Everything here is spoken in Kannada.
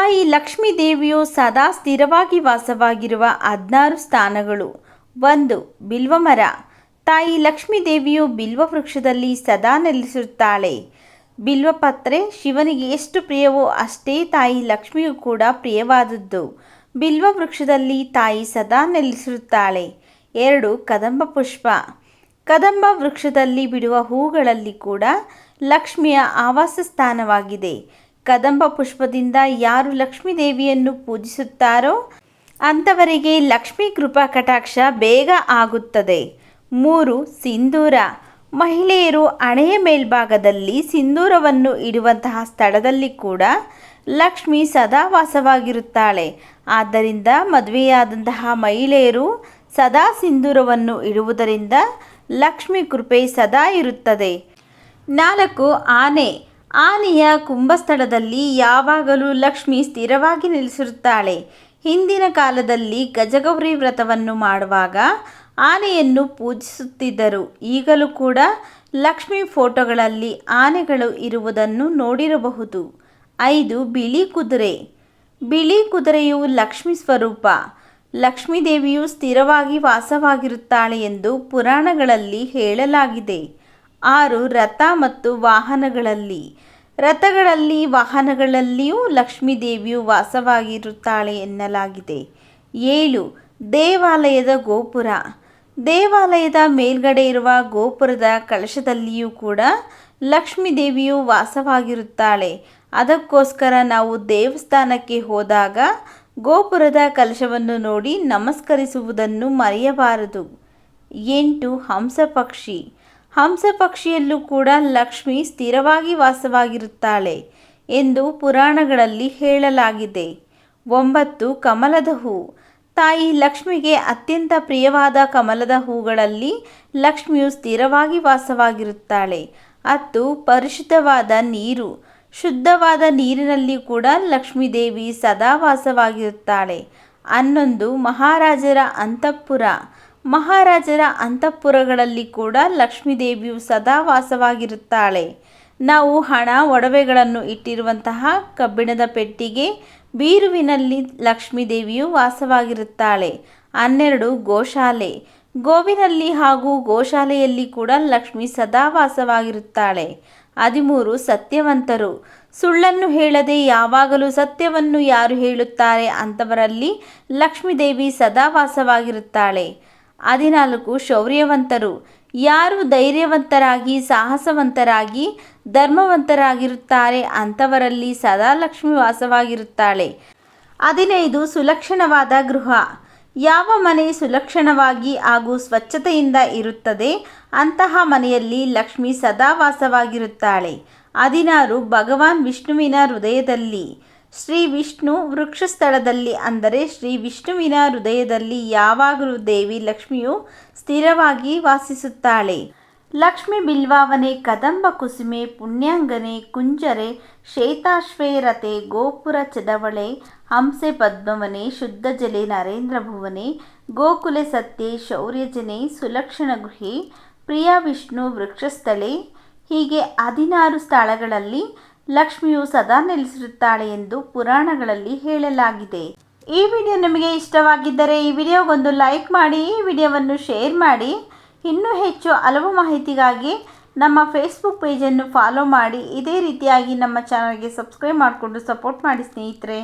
ತಾಯಿ ಲಕ್ಷ್ಮೀ ದೇವಿಯು ಸದಾ ಸ್ಥಿರವಾಗಿ ವಾಸವಾಗಿರುವ ಹದಿನಾರು ಸ್ಥಾನಗಳು. ಒಂದು ಬಿಲ್ವಮರ ತಾಯಿ ಲಕ್ಷ್ಮೀ ದೇವಿಯು ಬಿಲ್ವ ವೃಕ್ಷದಲ್ಲಿ ಸದಾ ನೆಲೆಸಿರುತ್ತಾಳೆ. ಬಿಲ್ವಪತ್ರೆ ಶಿವನಿಗೆ ಎಷ್ಟು ಪ್ರಿಯವೋ ಅಷ್ಟೇ ತಾಯಿ ಲಕ್ಷ್ಮಿಯು ಕೂಡ ಪ್ರಿಯವಾದದ್ದು. ಬಿಲ್ವ ವೃಕ್ಷದಲ್ಲಿ ತಾಯಿ ಸದಾ ನೆಲೆಸಿರುತ್ತಾಳೆ. ಎರಡು, ಕದಂಬ ಪುಷ್ಪ. ಕದಂಬ ವೃಕ್ಷದಲ್ಲಿ ಬಿಡುವ ಹೂಗಳಲ್ಲಿ ಕೂಡ ಲಕ್ಷ್ಮಿಯ ಆವಾಸ ಸ್ಥಾನವಾಗಿದೆ. ಕದಂಬ ಪುಷ್ಪದಿಂದ ಯಾರು ಲಕ್ಷ್ಮೀ ದೇವಿಯನ್ನು ಪೂಜಿಸುತ್ತಾರೋ ಅಂಥವರಿಗೆ ಲಕ್ಷ್ಮೀ ಕೃಪಾ ಕಟಾಕ್ಷ ಬೇಗ ಆಗುತ್ತದೆ. ಮೂರು, ಸಿಂಧೂರ. ಮಹಿಳೆಯರು ಹಣೆಯ ಮೇಲ್ಭಾಗದಲ್ಲಿ ಸಿಂಧೂರವನ್ನು ಇಡುವಂತಹ ಸ್ಥಳದಲ್ಲಿ ಕೂಡ ಲಕ್ಷ್ಮಿ ಸದಾ ವಾಸವಾಗಿರುತ್ತಾಳೆ. ಆದ್ದರಿಂದ ಮದುವೆಯಾದಂತಹ ಮಹಿಳೆಯರು ಸದಾ ಸಿಂಧೂರವನ್ನು ಇಡುವುದರಿಂದ ಲಕ್ಷ್ಮಿ ಕೃಪೆ ಸದಾ ಇರುತ್ತದೆ. ನಾಲ್ಕು, ಆನೆ. ಆನೆಯ ಕುಂಭಸ್ಥಳದಲ್ಲಿ ಯಾವಾಗಲೂ ಲಕ್ಷ್ಮಿ ಸ್ಥಿರವಾಗಿ ನೆಲೆಸಿರುತ್ತಾಳೆ ಹಿಂದಿನ ಕಾಲದಲ್ಲಿ ಗಜಗೌರಿ ವ್ರತವನ್ನು ಮಾಡುವಾಗ ಆನೆಯನ್ನು ಪೂಜಿಸುತ್ತಿದ್ದರು. ಈಗಲೂ ಕೂಡ ಲಕ್ಷ್ಮಿ ಫೋಟೋಗಳಲ್ಲಿ ಆನೆಗಳು ಇರುವುದನ್ನು ನೋಡಿರಬಹುದು. ಐದು ಬಿಳಿ ಕುದುರೆ. ಬಿಳಿ ಕುದುರೆಯು ಲಕ್ಷ್ಮಿ ಸ್ವರೂಪ. ಲಕ್ಷ್ಮೀ ದೇವಿಯು ಸ್ಥಿರವಾಗಿ ವಾಸವಾಗಿರುತ್ತಾಳೆ ಎಂದು ಪುರಾಣಗಳಲ್ಲಿ ಹೇಳಲಾಗಿದೆ. ಆರು ರಥ ಮತ್ತು ವಾಹನಗಳಲ್ಲಿ. ರಥಗಳಲ್ಲಿ, ವಾಹನಗಳಲ್ಲಿಯೂ ಲಕ್ಷ್ಮೀ ದೇವಿಯು ವಾಸವಾಗಿರುತ್ತಾಳೆ ಎನ್ನಲಾಗಿದೆ. ಏಳು, ದೇವಾಲಯದ ಗೋಪುರ. ದೇವಾಲಯದ ಮೇಲ್ಗಡೆ ಇರುವ ಗೋಪುರದ ಕಳಶದಲ್ಲಿಯೂ ಕೂಡ ಲಕ್ಷ್ಮೀ ದೇವಿಯು ವಾಸವಾಗಿರುತ್ತಾಳೆ. ಅದಕ್ಕೋಸ್ಕರ ನಾವು ದೇವಸ್ಥಾನಕ್ಕೆ ಹೋದಾಗ ಗೋಪುರದ ಕಲಶವನ್ನು ನೋಡಿ ನಮಸ್ಕರಿಸುವುದನ್ನು ಮರೆಯಬಾರದು. ಎಂಟು, ಹಂಸಪಕ್ಷಿ. ಹಂಸಪಕ್ಷಿಯಲ್ಲೂ ಕೂಡ ಲಕ್ಷ್ಮಿ ಸ್ಥಿರವಾಗಿ ವಾಸವಾಗಿರುತ್ತಾಳೆ ಎಂದು ಪುರಾಣಗಳಲ್ಲಿ ಹೇಳಲಾಗಿದೆ. ಒಂಬತ್ತು, ಕಮಲದ ಹೂ. ತಾಯಿ ಲಕ್ಷ್ಮಿಗೆ ಅತ್ಯಂತ ಪ್ರಿಯವಾದ ಕಮಲದ ಹೂಗಳಲ್ಲಿ ಲಕ್ಷ್ಮಿಯು ಸ್ಥಿರವಾಗಿ ವಾಸವಾಗಿರುತ್ತಾಳೆ. ಹತ್ತು, ಪರಿಶುದ್ಧವಾದ ನೀರು. ಶುದ್ಧವಾದ ನೀರಿನಲ್ಲಿ ಕೂಡ ಲಕ್ಷ್ಮೀದೇವಿ ಸದಾ ವಾಸವಾಗಿರುತ್ತಾಳೆ. ಹನ್ನೊಂದು, ಮಹಾರಾಜರ ಅಂತಃಪುರ. ಮಹಾರಾಜರ ಅಂತಃಪುರಗಳಲ್ಲಿ ಕೂಡ ಲಕ್ಷ್ಮೀದೇವಿಯು ಸದಾ ವಾಸವಾಗಿರುತ್ತಾಳೆ. ನಾವು ಹಣ, ಒಡವೆಗಳನ್ನು ಇಟ್ಟಿರುವಂತಹ ಕಬ್ಬಿಣದ ಪೆಟ್ಟಿಗೆ, ಬೀರುವಿನಲ್ಲಿ ಲಕ್ಷ್ಮೀದೇವಿಯು ವಾಸವಾಗಿರುತ್ತಾಳೆ. ಹನ್ನೆರಡು, ಗೋಶಾಲೆ. ಗೋವಿನಲ್ಲಿ ಹಾಗೂ ಗೋಶಾಲೆಯಲ್ಲಿ ಕೂಡ ಲಕ್ಷ್ಮಿ ಸದಾ ವಾಸವಾಗಿರುತ್ತಾಳೆ. ಹದಿಮೂರು, ಸತ್ಯವಂತರು. ಸುಳ್ಳನ್ನು ಹೇಳದೆ ಯಾವಾಗಲೂ ಸತ್ಯವನ್ನು ಯಾರು ಹೇಳುತ್ತಾರೆ ಅಂಥವರಲ್ಲಿ ಲಕ್ಷ್ಮೀದೇವಿ ಸದಾ ವಾಸವಾಗಿರುತ್ತಾಳೆ. ಹದಿನಾಲ್ಕು ಶೌರ್ಯವಂತರು. ಯಾರು ಧೈರ್ಯವಂತರಾಗಿ, ಸಾಹಸವಂತರಾಗಿ, ಧರ್ಮವಂತರಾಗಿರುತ್ತಾರೆ ಅಂಥವರಲ್ಲಿ ಸದಾ ಲಕ್ಷ್ಮಿ ವಾಸವಾಗಿರುತ್ತಾಳೆ. ಹದಿನೈದು ಸುಲಕ್ಷಣವಾದ ಗೃಹ. ಯಾವ ಮನೆ ಸುಲಕ್ಷಣವಾಗಿ ಹಾಗೂ ಸ್ವಚ್ಛತೆಯಿಂದ ಇರುತ್ತದೆ ಅಂತಹ ಮನೆಯಲ್ಲಿ ಲಕ್ಷ್ಮಿ ಸದಾ ವಾಸವಾಗಿರುತ್ತಾಳೆ. ಹದಿನಾರು ಭಗವಾನ್ ವಿಷ್ಣುವಿನ ಹೃದಯದಲ್ಲಿ. ಶ್ರೀ ವಿಷ್ಣು ವೃಕ್ಷಸ್ಥಳದಲ್ಲಿ ಅಂದರೆ ಶ್ರೀ ವಿಷ್ಣುವಿನ ಹೃದಯದಲ್ಲಿ ಯಾವಾಗಲೂ ದೇವಿ ಲಕ್ಷ್ಮಿಯು ಸ್ಥಿರವಾಗಿ ವಾಸಿಸುತ್ತಾಳೆ. ಲಕ್ಷ್ಮಿ ಬಿಲ್ವಾವನೆ, ಕದಂಬ ಕುಸುಮೆ, ಪುಣ್ಯಾಂಗನೆ, ಕುಂಜರೆ, ಶ್ವೇತಾಶ್ವೇರತೆ, ಗೋಪುರ ಚದವಳೆ, ಹಂಸೆ ಪದ್ಮವನೆ, ಶುದ್ಧ ಜಲೆ ನರೇಂದ್ರ ಭುವನೆ, ಗೋಕುಲೆ ಸತ್ಯೆ, ಶೌರ್ಯಜನೆ, ಸುಲಕ್ಷಣ ಗುಹೆ, ಪ್ರಿಯ ವಿಷ್ಣು ವೃಕ್ಷಸ್ಥಳೆ ಹೀಗೆ ಹದಿನಾರು ಸ್ಥಳಗಳಲ್ಲಿ ಲಕ್ಷ್ಮಿಯು ಸದಾ ನೆಲೆಸಿರುತ್ತಾಳೆ ಎಂದು ಪುರಾಣಗಳಲ್ಲಿ ಹೇಳಲಾಗಿದೆ. ಈ ವಿಡಿಯೋ ನಿಮಗೆ ಇಷ್ಟವಾಗಿದ್ದರೆ ಈ ವಿಡಿಯೋಗೊಂದು ಲೈಕ್ ಮಾಡಿ, ಈ ವಿಡಿಯೋವನ್ನು ಶೇರ್ ಮಾಡಿ. ಇನ್ನೂ ಹೆಚ್ಚು ಹಲವು ಮಾಹಿತಿಗಾಗಿ ನಮ್ಮ ಫೇಸ್ಬುಕ್ ಪೇಜನ್ನು ಫಾಲೋ ಮಾಡಿ. ಇದೇ ರೀತಿಯಾಗಿ ನಮ್ಮ ಚಾನಲ್ಗೆ ಸಬ್ಸ್ಕ್ರೈಬ್ ಮಾಡಿಕೊಂಡು ಸಪೋರ್ಟ್ ಮಾಡಿ ಸ್ನೇಹಿತರೆ.